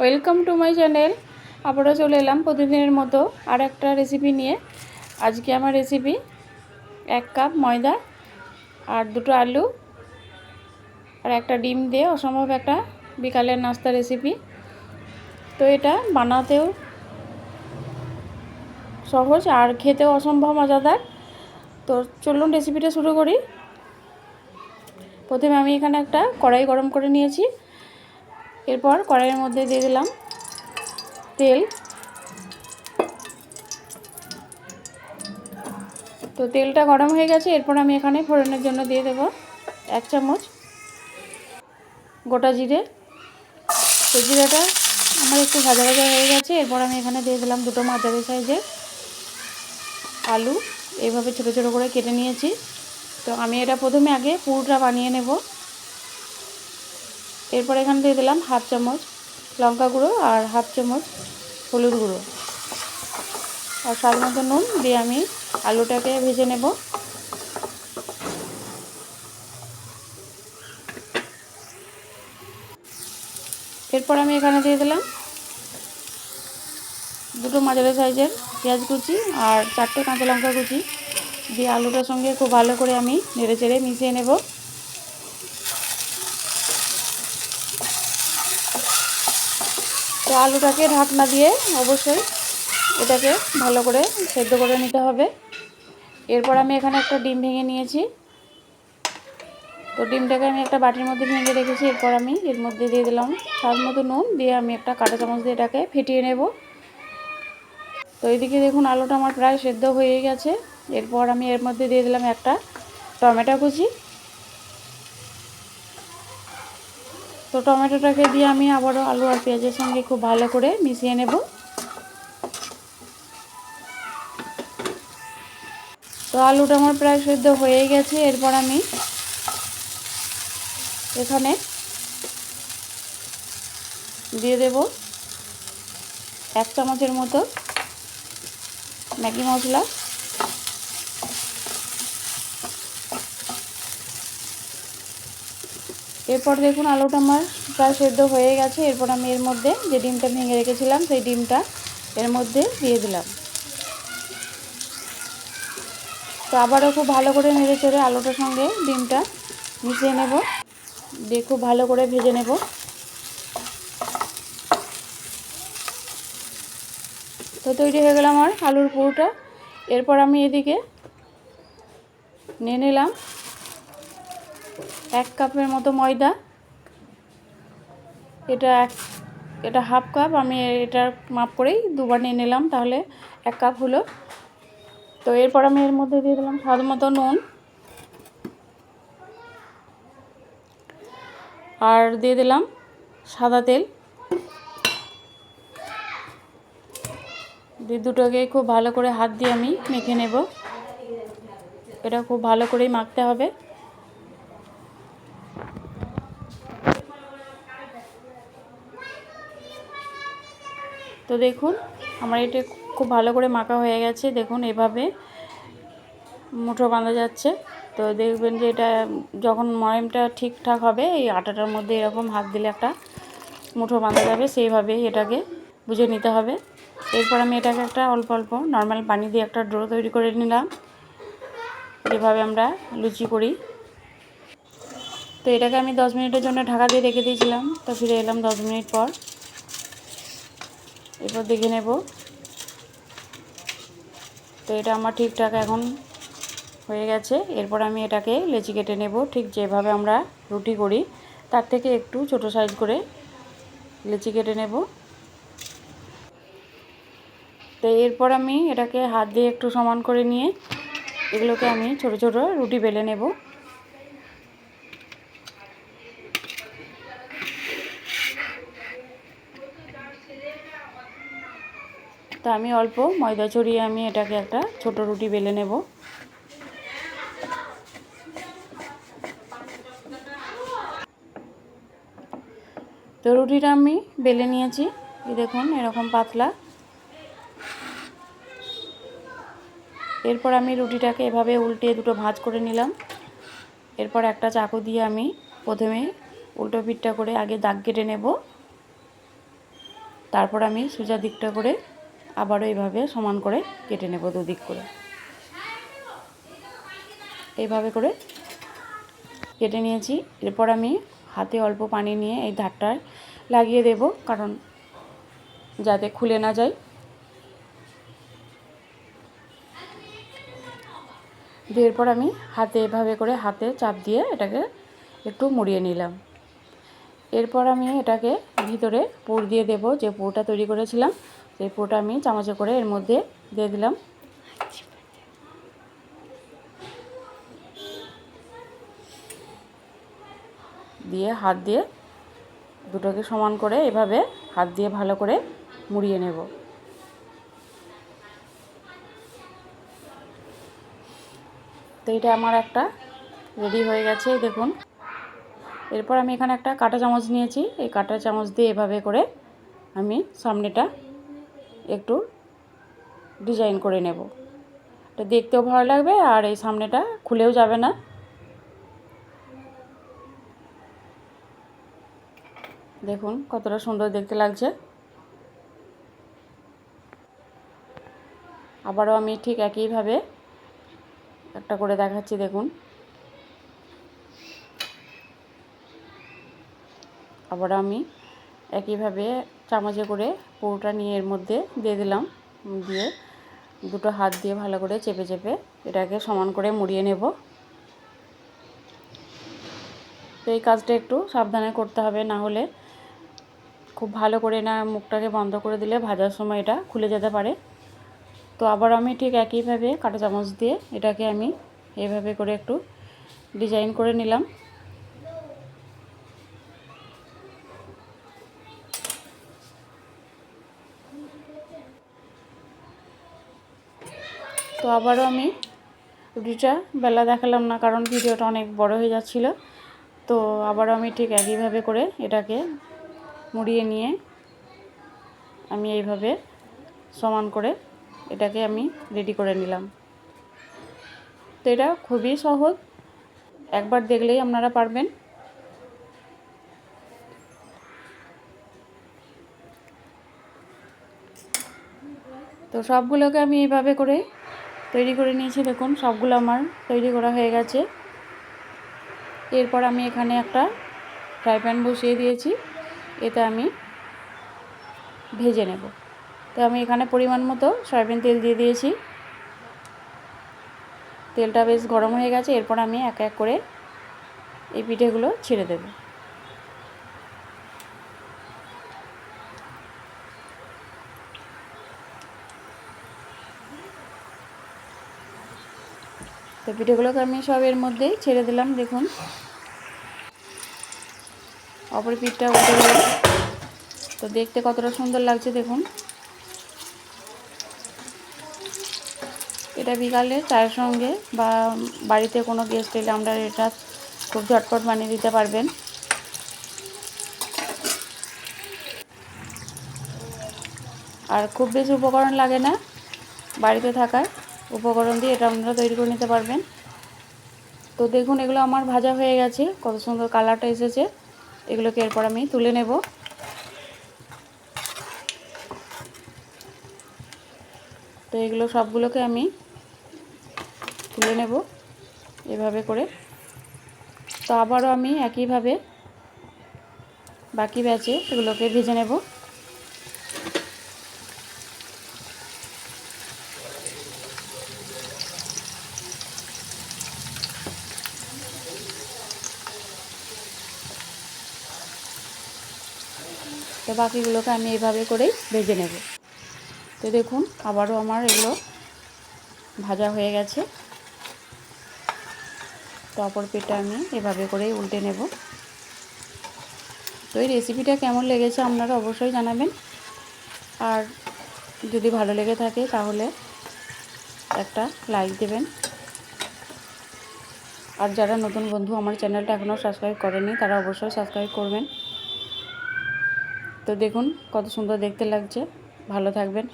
Welcome to my channel. আবারও চলে এলাম প্রতিদিনের মতো আর একটা রেসিপি নিয়ে। আজকে আমার রেসিপি এক কাপ ময়দা আর দুটো আলু আর একটা ডিম দিয়ে অসম্ভব একটা বিকালের নাস্তা রেসিপি তো এটা বানাতেও সহজ আর খেতেও অসম্ভব মজাদার। তো চলুন রেসিপিটা শুরু করি। প্রথমে আমি এখানে একটা কড়াই গরম করে নিয়েছি। এরপর কড়াইয়ের মধ্যে দিয়ে দিলাম তেল। তো তেলটা গরম হয়ে গেছে, এরপর আমি এখানে ফোড়নের জন্য দিয়ে দেব এক চামচ গোটা জিরে। তো জিরেটা আমার একটু ভাজা ভাজা হয়ে গেছে, এরপর আমি এখানে দিয়ে দিলাম দুটো মাঝারি সাইজের আলু। এইভাবে ছোটো ছোটো করে কেটে নিয়েছি। তো আমি এটা প্রথমে আগে পুরোটা বানিয়ে নেব। এরপর এখানে দিয়ে দিলাম হাফ চামচ লঙ্কা গুঁড়ো আর হাফ চামচ হলুদ গুঁড়ো। আর স্বাদ মতো নুন দিয়ে আমি আলুটাকে ভেজে নেব। এরপর আমি এখানে দিয়ে দিলাম দুটো মাঝারি সাইজের পেঁয়াজ কুচি আর চারটে কাঁচা লঙ্কা কুচি। দিয়ে আলুটার সঙ্গে খুব ভালো করে আমি নেড়ে চেড়ে মিশিয়ে নেব। আলুটাকে ঢাকনা দিয়ে অবশ্যই এটাকে ভালো করে সেদ্ধ করে নিতে হবে। এরপর আমি এখানে একটা ডিম ভেঙে নিয়েছি। তো ডিমটাকে আমি একটা বাটির মধ্যে ভেঙে রেখেছি। এরপর আমি এর মধ্যে দিয়ে দিলাম স্বাদ মতো নুন। দিয়ে আমি একটা কাঁটা চামচ দিয়ে এটাকে ফেটিয়ে নেব। তো এইদিকে দেখুন আলুটা আমার প্রায় সেদ্ধ হয়ে গেছে। এরপর আমি এর মধ্যে দিয়ে দিলাম একটা টমেটো কুচি। তো টমেটোটাকে দিয়ে আমি আবারও আলু আর পেঁয়াজের সঙ্গে খুব ভালো করে মিশিয়ে নেব। তো আলুটা আমার প্রায় সেদ্ধ হয়ে গেছে, এরপর আমি এখানে দিয়ে দেব এক চামচের মতো ম্যাগি মশলা। এরপর দেখুন আলুটা আমার প্রায় সেদ্ধ হয়ে গেছে। এরপর আমি এর মধ্যে যে ডিমটা ভেঙে রেখেছিলাম, সেই ডিমটা এর মধ্যে দিয়ে দিলাম। তো আবারও খুব ভালো করে নেড়ে চড়ে আলুটার সঙ্গে ডিমটা মিশিয়ে নেব। দিয়ে খুব ভালো করে ভেজে নেব। তো তৈরি হয়ে গেল আমার আলুর পুরোটা। এরপর আমি এদিকে নিয়ে নিলাম এক কাপের মতো ময়দা। এটা এক, এটা হাফ কাপ, আমি এটার মাপ করেই দুবার নিয়ে নিলাম, তাহলে এক কাপ হলো। তো এরপর আমি এর মধ্যে দিয়ে দিলাম স্বাদ মতো নুন। আর দিয়ে দিলাম সাদা তেল। দিয়ে দুটোকে খুব ভালো করে হাত দিয়ে আমি মেখে নেব। এটা খুব ভালো করেই মাখতে হবে। তো দেখুন, আমার এটা খুব ভালো করে মাখা হয়ে গেছে। দেখুন, এভাবে মুঠো বাঁধা যাচ্ছে। তো দেখবেন যে এটা, যখন ময়মটা ঠিকঠাক হবে, এই আটাটার মধ্যে এরকম হাত দিলে একটা মুঠো বাঁধা যাবে সেইভাবেই এটাকে বুঝে নিতে হবে। এরপর আমি এটাকে একটা অল্প অল্প নর্মাল পানি দিয়ে একটা ড্রো তৈরি করে নিলাম। এভাবে আমরা লুচি করি। তো এটাকে আমি দশ মিনিটের জন্য ঢাকা দিয়ে রেখে দিয়েছিলাম। তো ফিরে এলাম দশ মিনিট পর। এরপর দেখে নেব। তো এটা আমার ঠিকঠাক এখন হয়ে গেছে। এরপর আমি এটাকে লেচি কেটে নেব। ঠিক যেভাবে আমরা রুটি করি, তার থেকে একটু ছোট সাইজ করে লেচি কেটে নেব। তো এরপর আমি এটাকে হাত দিয়ে একটু সমান করে নিয়ে এগুলোকে আমি ছোট ছোট রুটি বেলে নেব। তো আমি অল্প, ময়দা ছড়িয়ে আমি এটাকে একটা ছোট রুটি বেলে নেব। তো রুটিটা আমি বেলে নিয়েছি, এই দেখুন এরকম পাতলা। এরপর আমি রুটিটাকে এভাবে উল্টে দুটো ভাঁজ করে নিলাম। এরপর একটা চাকু দিয়ে আমি প্রথমে উল্টো পিঠটা করে আগে দাগ কেটে নেব। তারপর আমি সোজা দিকটা করে আবারও এইভাবে সমান করে কেটে নেব দুদিক করে। এইভাবে করে কেটে নিয়েছি। এরপর আমি হাতে অল্প পানি নিয়ে এই ধারটায় লাগিয়ে দেব, কারণ যাতে খুলে না যায়। দেওয়ার পর আমি হাতে এভাবে করে হাতে চাপ দিয়ে এটাকে একটু মুড়িয়ে নিলাম। এরপর আমি এটাকে ভিতরে পুর দিয়ে দেব, যে পুরটা তৈরি করেছিলাম। সেই পুরটা আমি চামচে করে এর মধ্যে দিয়ে দিলাম। দিয়ে হাত দিয়ে দুটোকে সমান করে এভাবে হাত দিয়ে ভালো করে মুড়িয়ে নেব। তো এটা আমার একটা রেডি হয়ে গেছে দেখুন। এরপর আমি এখানে একটা কাঁটা চামচ নিয়েছি। এই কাঁটা চামচ দিয়ে এভাবে করে আমি সামনেটা একটু ডিজাইন করে নেব। এটা দেখতেও ভালো লাগবে আর এই সামনেটা খুলেও যাবে না। দেখুন কতটা সুন্দর দেখতে লাগছে। আবারও আমি ঠিক একইভাবে একটা করে দেখাচ্ছি, দেখুন। আবার আমি একইভাবে চামচে করে পুরোটা নিয়ে এর মধ্যে দিয়ে দিলাম, দিয়ে দুটো হাত দিয়ে ভালো করে চেপে চেপে এটাকে সমান করে মুড়িয়ে নেব। তো এই কাজটা একটু সাবধানে করতে হবে, না হলে খুব ভালো করে না মুখটাকে বন্ধ করে দিলে ভাজার সময় এটা খুলে যেতে পারে। তো আবার আমি ঠিক একইভাবে কাঁটা চামচ দিয়ে এটাকে আমি এভাবে করে একটু ডিজাইন করে নিলাম। তো আবারও আমি রুটিটা বেলা দেখালাম না, কারণ ভিডিওটা অনেক বড় হয়ে যাচ্ছিল। তো আবারও আমি ঠিক একইভাবে করে এটাকে মুড়িয়ে নিয়ে আমি এইভাবে সমান করে এটাকে আমি রেডি করে নিলাম। তো এটা খুবই সহজ। একবার দেখলেই আপনারা পারবেন। তো সবগুলোকে আমি এইভাবে করে তৈরি করে নিয়েছি, দেখুন, সবগুলো আমার তৈরি করা হয়ে গেছে। এরপর আমি এখানে একটা ফ্রাই প্যান বসিয়ে দিয়েছি, এতে আমি ভেজে নেব। তো আমি এখানে পরিমাণ মতো সয়াবিন তেল দিয়ে দিয়েছি। তেলটা বেশ গরম হয়ে গেছে, এরপর আমি এক এক করে এই পিঠেগুলো ছেড়ে দেব। তো পিঠেগুলোকে আমি সব এর মধ্যেই ছেড়ে দিলাম, দেখুন। অপর পিঠটা উঠে গেল। তো দেখতে কতটা সুন্দর লাগছে, দেখুন। এটা বিকালে চায়ের সঙ্গে বা বাড়িতে কোনো গেস্ট এলে আমরা এটা খুব ঝটপট বানিয়ে দিতে পারবেন। আর খুব বেশি উপকরণ লাগে না বাড়িতে থাকার। উপকরণ দিয়ে এটা আপনারা তৈরি করে নিতে পারবেন। তো দেখুন, এগুলো আমার ভাজা হয়ে গেছে। কত সুন্দর কালারটা এসেছে। এগুলোকে এরপর আমি তুলে নেব। তো এগুলো সবগুলোকে আমি তুলে নেব এভাবে করে। তো আবারও আমি একইভাবে বাকি ব্যাচে এগুলোকে ভেজে নেব। তো বাকিগুলোকে আমি এভাবে করেই ভেজে নেব। তো দেখুন, আবারও আমার এগুলো ভাজা হয়ে গেছে। তো অপর পেটটা আমি এভাবে করেই উল্টে নেব। তো এই রেসিপিটা কেমন লেগেছে আপনারা অবশ্যই জানাবেন। আর যদি ভালো লেগে থাকে তাহলে একটা লাইক দেবেন। আর যারা নতুন বন্ধু আমার চ্যানেলটা এখনও সাবস্ক্রাইব করেনি তারা অবশ্যই সাবস্ক্রাইব করবেন। তো দেখুন কত সুন্দর দেখতে লাগছে। ভালো থাকবেন